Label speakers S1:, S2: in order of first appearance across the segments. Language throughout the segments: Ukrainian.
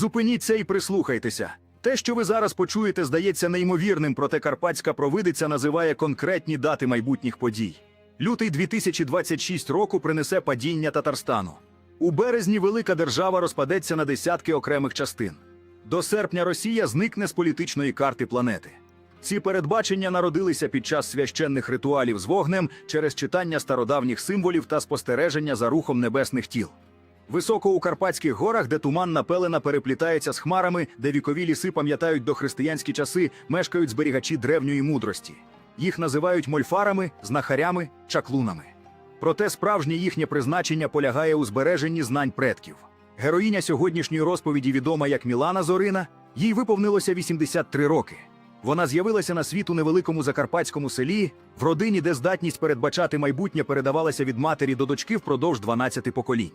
S1: Зупиніться і прислухайтеся. Те, що ви зараз почуєте, здається неймовірним, проте карпатська провидиця називає конкретні дати майбутніх подій. Лютий 2026 року принесе падіння Татарстану. У березні велика держава розпадеться на десятки окремих частин. До серпня Росія зникне з політичної карти планети. Ці передбачення народилися під час священних ритуалів з вогнем через читання стародавніх символів та спостереження за рухом небесних тіл. Високо у Карпатських горах, де туманна пелена переплітається з хмарами, де вікові ліси пам'ятають дохристиянські часи, мешкають зберігачі древньої мудрості. Їх називають мольфарами, знахарями, чаклунами. Проте справжнє їхнє призначення полягає у збереженні знань предків. Героїня сьогоднішньої розповіді відома як Мілана Зорина, їй виповнилося 83 роки. Вона з'явилася на світ у невеликому закарпатському селі, в родині, де здатність передбачати майбутнє передавалася від матері до дочки впродовж 12 поколінь.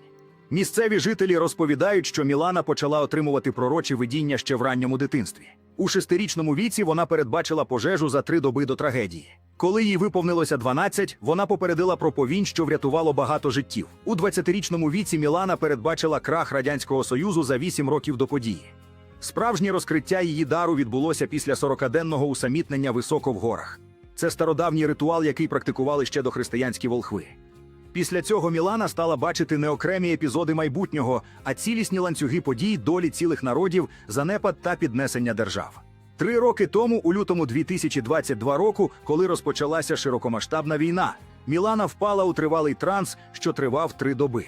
S1: Місцеві жителі розповідають, що Мілана почала отримувати пророчі видіння ще в ранньому дитинстві. У шестирічному віці вона передбачила пожежу за три доби до трагедії. Коли їй виповнилося 12, вона попередила про повінь, що врятувало багато життів. У 20-річному віці Мілана передбачила крах радянського союзу за 8 років до події. Справжнє розкриття її дару відбулося після 40-денного усамітнення високо в горах. Це стародавній ритуал, який практикували ще дохристиянські волхви. Після цього Мілана стала бачити не окремі епізоди майбутнього, а цілісні ланцюги подій долі цілих народів, занепад та піднесення держав. Три роки тому, у лютому 2022 року, коли розпочалася широкомасштабна війна, Мілана впала у тривалий транс, що тривав три доби.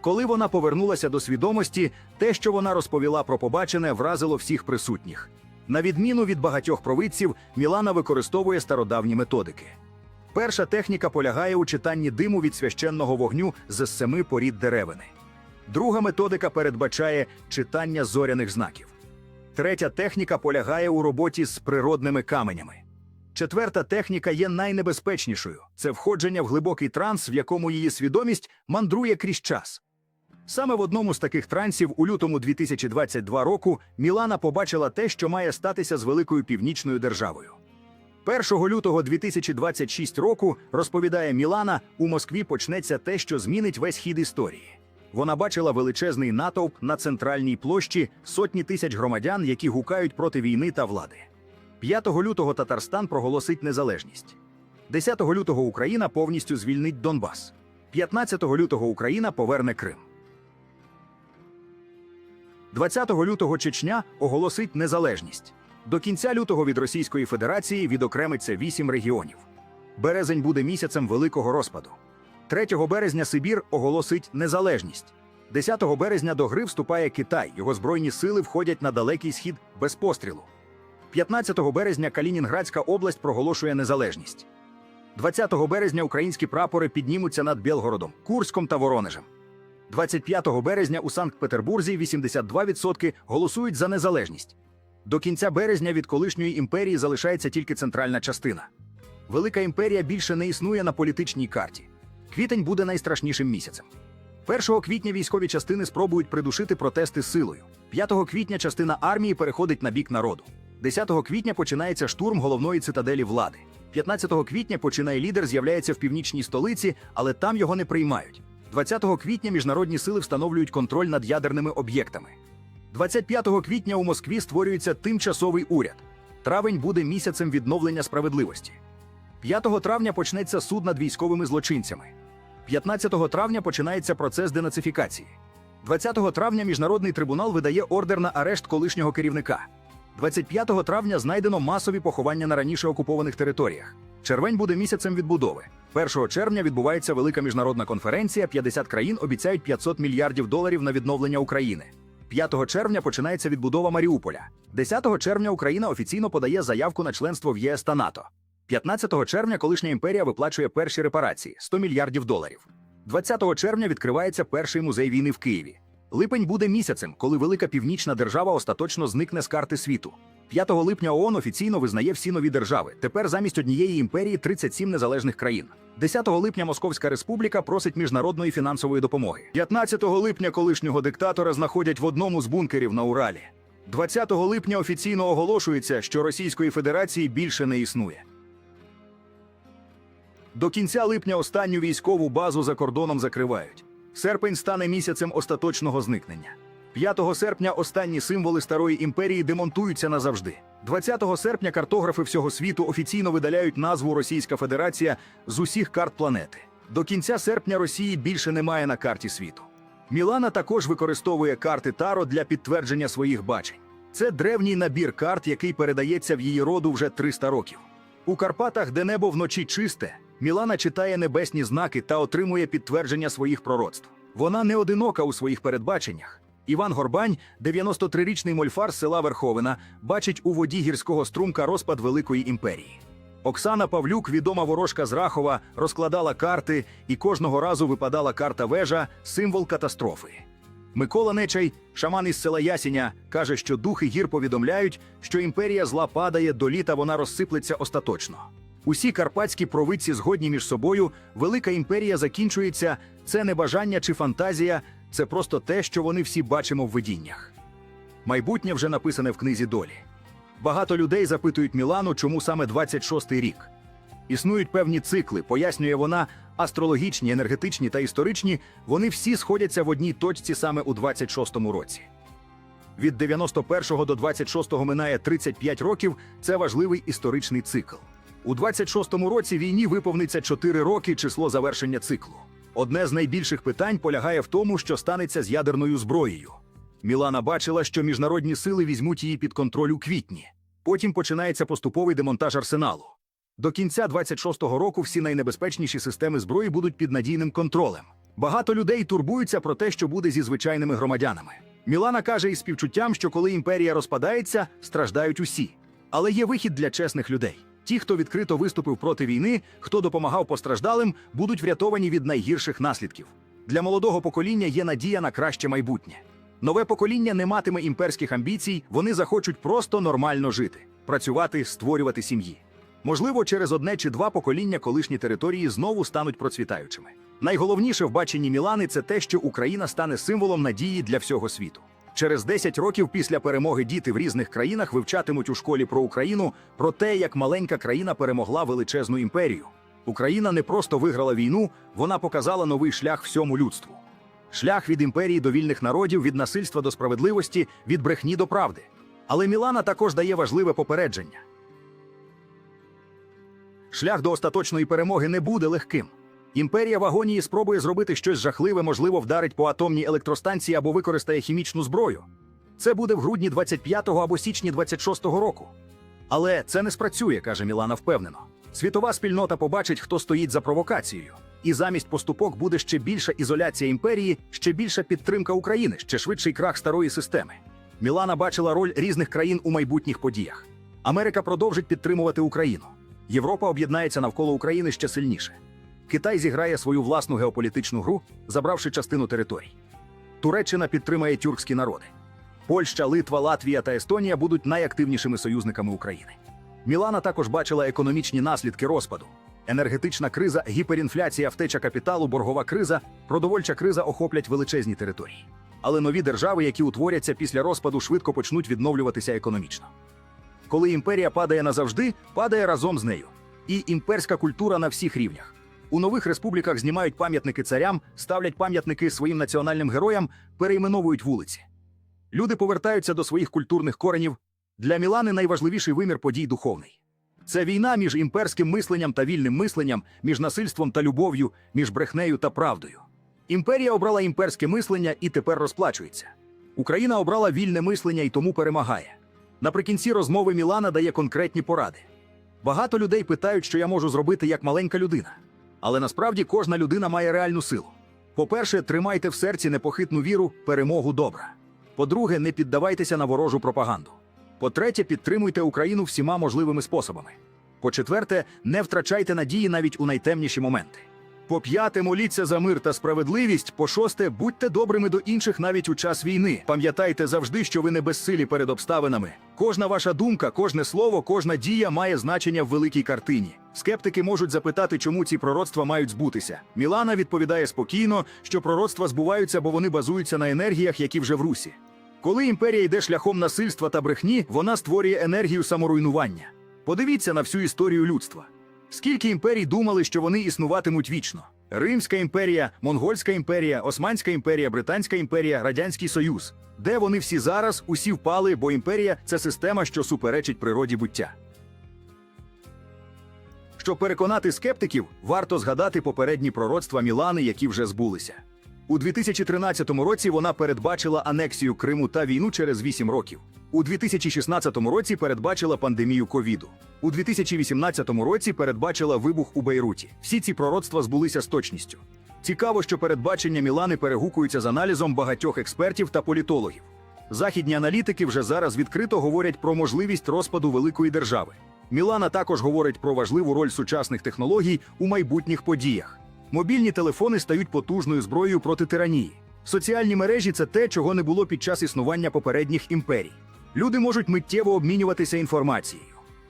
S1: Коли вона повернулася до свідомості, те, що вона розповіла про побачене, вразило всіх присутніх. На відміну від багатьох провидців, Мілана використовує стародавні методики. Перша техніка полягає у читанні диму від священного вогню з семи порід деревини. Друга методика передбачає читання зоряних знаків. Третя техніка полягає у роботі з природними каменями. Четверта техніка є найнебезпечнішою це входження в глибокий транс, в якому її свідомість мандрує крізь час. Саме в одному з таких трансів у лютому 2022 року Мілана побачила те, що має статися з великою північною державою. 1 лютого 2026 року, розповідає Мілана, у Москві почнеться те, що змінить весь хід історії. Вона бачила величезний натовп на центральній площі, сотні тисяч громадян, які гукають проти війни та влади. 5 лютого Татарстан проголосить незалежність. 10 лютого Україна повністю звільнить Донбас. 15 лютого Україна поверне Крим. 20 лютого Чечня оголосить незалежність. До кінця лютого від Російської Федерації відокремиться вісім регіонів. Березень буде місяцем великого розпаду. 3 березня Сибір оголосить незалежність. 10 березня до гри вступає Китай. Його збройні сили входять на далекий схід без пострілу. 15 березня Калінінградська область проголошує незалежність. 20 березня українські прапори піднімуться над Білгородом, Курськом та Воронежем. 25 березня у Санкт-Петербурзі 82% голосують за незалежність. До кінця березня від колишньої імперії залишається тільки центральна частина. Велика імперія більше не існує на політичній карті. Квітень буде найстрашнішим місяцем. 1 квітня військові частини спробують придушити протести силою. 5 квітня частина армії переходить на бік народу. 10 квітня починається штурм головної цитаделі влади. 15 квітня починає лідер з'являється в північній столиці, але там його не приймають. 20 квітня міжнародні сили встановлюють контроль над ядерними об'єктами. 25 квітня у Москві створюється тимчасовий уряд. Травень буде місяцем відновлення справедливості. 5 травня почнеться суд над військовими злочинцями. 15 травня починається процес денацифікації. 20 травня міжнародний трибунал видає ордер на арешт колишнього керівника. 25 травня знайдено масові поховання на раніше окупованих територіях. Червень буде місяцем відбудови. 1 червня відбувається велика міжнародна конференція. 50 країн обіцяють 500 мільярдів доларів на відновлення України. 5 червня починається відбудова Маріуполя. 10 червня Україна офіційно подає заявку на членство в ЄС та НАТО. 15 червня колишня імперія виплачує перші репарації 100 мільярдів доларів. 20 червня відкривається перший музей війни в Києві. Липень буде місяцем, коли велика північна держава остаточно зникне з карти світу. 5 липня ООН офіційно визнає всі нові держави. Тепер замість однієї імперії 37 незалежних країн. 10 липня Московська республіка просить міжнародної фінансової допомоги. 15 липня колишнього диктатора знаходять в одному з бункерів на Уралі. 20 липня офіційно оголошується, що Російської Федерації більше не існує. До кінця липня останню військову базу за кордоном закривають. Серпень стане місяцем остаточного зникнення. 5 серпня останні символи старої імперії демонтуються назавжди. 20 серпня картографи всього світу офіційно видаляють назву Російська Федерація з усіх карт планети. До кінця серпня Росії більше немає на карті світу. Мілана також використовує карти Таро для підтвердження своїх бачень. Це древній набір карт, який передається в її роду вже 300 років. У Карпатах, де небо вночі чисте, Мілана читає небесні знаки та отримує підтвердження своїх пророцтв. Вона не одинока у своїх передбаченнях. Іван Горбань, 93-річний мольфар з села Верховина, бачить у воді гірського струмка розпад Великої імперії. Оксана Павлюк, відома ворожка з Рахова, розкладала карти, і кожного разу випадала карта вежа, символ катастрофи. Микола Нечай, шаман із села Ясіня, каже, що духи гір повідомляють, що імперія зла падає, до літа вона розсиплеться остаточно. Усі карпатські провидці згодні між собою, велика імперія закінчується, це не бажання чи фантазія, це просто те, що вони всі бачимо в видіннях. Майбутнє вже написане в книзі долі. Багато людей запитують Мілану, чому саме 26-й рік. Існують певні цикли, пояснює вона, астрологічні, енергетичні та історичні, вони всі сходяться в одній точці саме у 26-му році. Від 91-го до 26-го минає 35 років це важливий історичний цикл. У 26-му році війні виповниться 4 роки число завершення циклу. Одне з найбільших питань полягає в тому, що станеться з ядерною зброєю. Мілана бачила, що міжнародні сили візьмуть її під контроль у квітні. Потім починається поступовий демонтаж арсеналу. До кінця 26-го року всі найнебезпечніші системи зброї будуть під надійним контролем. Багато людей турбуються про те, що буде зі звичайними громадянами. Мілана каже із співчуттям, що коли імперія розпадається, страждають усі. Але є вихід для чесних людей. Ті, хто відкрито виступив проти війни, хто допомагав постраждалим, будуть врятовані від найгірших наслідків. Для молодого покоління є надія на краще майбутнє. Нове покоління не матиме імперських амбіцій, вони захочуть просто нормально жити, працювати, створювати сім'ї. Можливо, через одне чи два покоління колишні території знову стануть процвітаючими. Найголовніше в баченні Мілани це те, що Україна стане символом надії для всього світу. Через 10 років після перемоги діти в різних країнах вивчатимуть у школі про Україну, про те, як маленька країна перемогла величезну імперію. Україна не просто виграла війну, вона показала новий шлях всьому людству. Шлях від імперії до вільних народів, від насильства до справедливості, від брехні до правди. Але Мілана також дає важливе попередження. Шлях до остаточної перемоги не буде легким. Імперія в агонії спробує зробити щось жахливе, можливо, вдарить по атомній електростанції або використає хімічну зброю. Це буде в грудні 25-го або січні 26-го року. Але це не спрацює, каже Мілана впевнено. Світова спільнота побачить, хто стоїть за провокацією. І замість поступок буде ще більша ізоляція імперії, ще більша підтримка України, ще швидший крах старої системи. Мілана бачила роль різних країн у майбутніх подіях. Америка продовжить підтримувати Україну. Європа об'єднається навколо України ще сильніше. Китай зіграє свою власну геополітичну гру, забравши частину територій. Туреччина підтримає тюркські народи. Польща, Литва, Латвія та Естонія будуть найактивнішими союзниками України. Мілана також бачила економічні наслідки розпаду. Енергетична криза, гіперінфляція, втеча капіталу, боргова криза, продовольча криза охоплять величезні території. Але нові держави, які утворяться після розпаду, швидко почнуть відновлюватися економічно. Коли імперія падає назавжди, падає разом з нею. І імперська культура на всіх рівнях. У нових республіках знімають пам'ятники царям, ставлять пам'ятники своїм національним героям, перейменовують вулиці. Люди повертаються до своїх культурних коренів. Для Мілани найважливіший вимір подій духовний. Це війна між імперським мисленням та вільним мисленням, між насильством та любов'ю, між брехнею та правдою. Імперія обрала імперське мислення і тепер розплачується. Україна обрала вільне мислення і тому перемагає. Наприкінці розмови Мілана дає конкретні поради. Багато людей питають, що я можу зробити як маленька людина. Але насправді кожна людина має реальну силу. По-перше, тримайте в серці непохитну віру, перемогу добра. По-друге, не піддавайтеся на ворожу пропаганду. По-третє, підтримуйте Україну всіма можливими способами. По-четверте, не втрачайте надії навіть у найтемніші моменти. По п'яте, моліться за мир та справедливість. По шосте, будьте добрими до інших навіть у час війни. Пам'ятайте завжди, що ви не безсилі перед обставинами. Кожна ваша думка, кожне слово, кожна дія має значення в великій картині. Скептики можуть запитати, чому ці пророцтва мають збутися. Мілана відповідає спокійно, що пророцтва збуваються, бо вони базуються на енергіях, які вже в русі. Коли імперія йде шляхом насильства та брехні, вона створює енергію саморуйнування. Подивіться на всю історію людства. Скільки імперій думали, що вони існуватимуть вічно. Римська імперія, Монгольська імперія, Османська імперія, Британська імперія, Радянський Союз. Де вони всі зараз, усі впали, бо імперія це система, що суперечить природі буття. Щоб переконати скептиків, варто згадати попередні пророцтва Мілани, які вже збулися. У 2013 році вона передбачила анексію Криму та війну через 8 років. У 2016 році передбачила пандемію ковіду. У 2018 році передбачила вибух у Бейруті. Всі ці пророцтва збулися з точністю. Цікаво, що передбачення Мілани перегукуються з аналізом багатьох експертів та політологів. Західні аналітики вже зараз відкрито говорять про можливість розпаду великої держави. Мілана також говорить про важливу роль сучасних технологій у майбутніх подіях. Мобільні телефони стають потужною зброєю проти тиранії. Соціальні мережі це те, чого не було під час існування попередніх імперій. Люди можуть миттєво обмінюватися інформацією.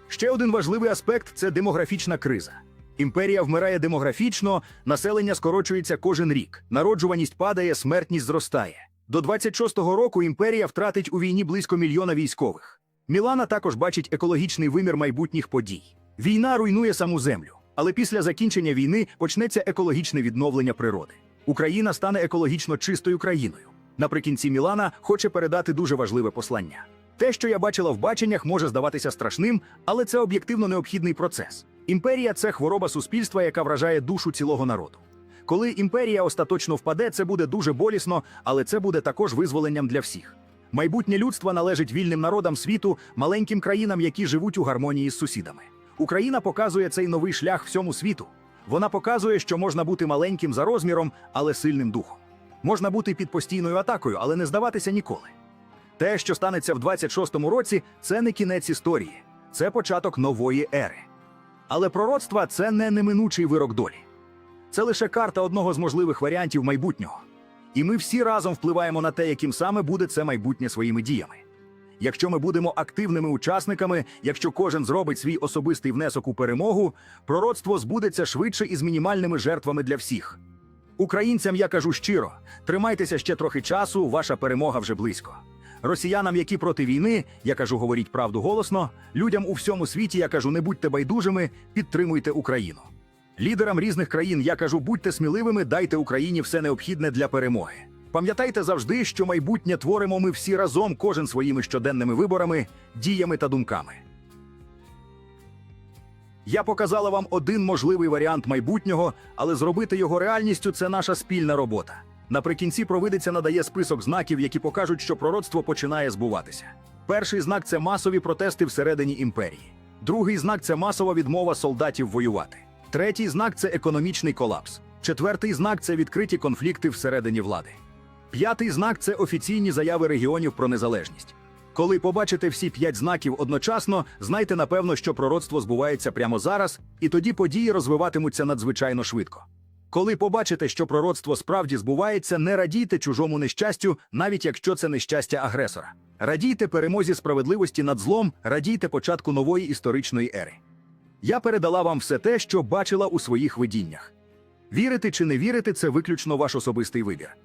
S1: Ще один важливий аспект це демографічна криза. Імперія вмирає демографічно, населення скорочується кожен рік, народжуваність падає, смертність зростає. До 26-го року імперія втратить у війні близько мільйона військових. Мілана також бачить екологічний вимір майбутніх подій. Війна руйнує саму землю, але після закінчення війни почнеться екологічне відновлення природи. Україна стане екологічно чистою країною. Наприкінці Мілана хоче передати дуже важливе послання. Те, що я бачила в баченнях, може здаватися страшним, але це об'єктивно необхідний процес. Імперія це хвороба суспільства, яка вражає душу цілого народу. Коли імперія остаточно впаде, це буде дуже болісно, але це буде також визволенням для всіх. Майбутнє людства належить вільним народам світу, маленьким країнам, які живуть у гармонії з сусідами. Україна показує цей новий шлях всьому світу. Вона показує, що можна бути маленьким за розміром, але сильним духом. Можна бути під постійною атакою, але не здаватися ніколи. Те, що станеться в 26-му році, це не кінець історії, це початок нової ери. Але пророцтва це не неминучий вирок долі. Це лише карта одного з можливих варіантів майбутнього. І ми всі разом впливаємо на те, яким саме буде це майбутнє своїми діями. Якщо ми будемо активними учасниками, якщо кожен зробить свій особистий внесок у перемогу, пророцтво збудеться швидше і з мінімальними жертвами для всіх. Українцям я кажу щиро: тримайтеся ще трохи часу, ваша перемога вже близько. Росіянам, які проти війни, я кажу, говоріть правду голосно. Людям у всьому світі я кажу, не будьте байдужими, підтримуйте Україну. Лідерам різних країн я кажу, будьте сміливими, дайте Україні все необхідне для перемоги. Пам'ятайте завжди, що майбутнє творимо ми всі разом, кожен своїми щоденними виборами, діями та думками. Я показала вам один можливий варіант майбутнього, але зробити його реальністю це наша спільна робота. Наприкінці провидиця надає список знаків, які покажуть, що пророцтво починає збуватися. Перший знак це масові протести всередині імперії. Другий знак це масова відмова солдатів воювати. Третій знак це економічний колапс. Четвертий знак це відкриті конфлікти всередині влади. П'ятий знак це офіційні заяви регіонів про незалежність. Коли побачите всі п'ять знаків одночасно, знайте напевно, що пророцтво збувається прямо зараз, і тоді події розвиватимуться надзвичайно швидко. Коли побачите, що пророцтво справді збувається, не радійте чужому нещастю, навіть якщо це нещастя агресора. Радійте перемозі справедливості над злом, радійте початку нової історичної ери. Я передала вам все те, що бачила у своїх видіннях. Вірити чи не вірити це виключно ваш особистий вибір.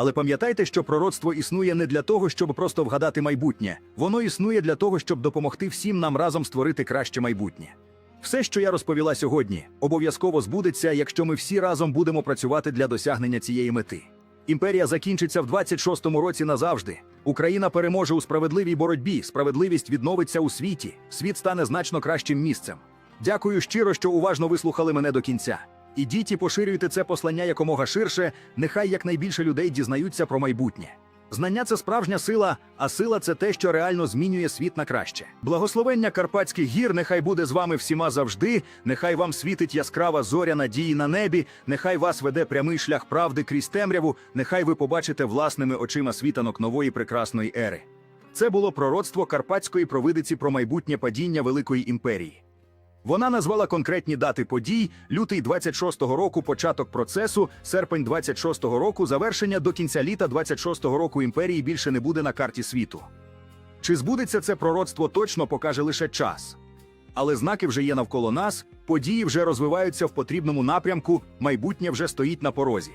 S1: Але пам'ятайте, що пророцтво існує не для того, щоб просто вгадати майбутнє, воно існує для того, щоб допомогти всім нам разом створити краще майбутнє. Все, що я розповіла сьогодні, обов'язково збудеться, якщо ми всі разом будемо працювати для досягнення цієї мети. Імперія закінчиться в 26-му році назавжди. Україна переможе у справедливій боротьбі, справедливість відновиться у світі, світ стане значно кращим місцем. Дякую щиро, що уважно вислухали мене до кінця. Ідіть і поширюйте це послання якомога ширше, нехай якнайбільше людей дізнаються про майбутнє. Знання це справжня сила, а сила це те, що реально змінює світ на краще. Благословення Карпатських гір нехай буде з вами всіма завжди, нехай вам світить яскрава зоря надії на небі, нехай вас веде прямий шлях правди крізь темряву, нехай ви побачите власними очима світанок нової прекрасної ери. Це було пророцтво карпатської провидиці про майбутнє падіння Великої імперії. Вона назвала конкретні дати подій: лютий 26-го року початок процесу, серпень 26-го року завершення до кінця літа 26-го року імперії більше не буде на карті світу. Чи збудеться це пророцтво точно покаже лише час. Але знаки вже є навколо нас, події вже розвиваються в потрібному напрямку, майбутнє вже стоїть на порозі.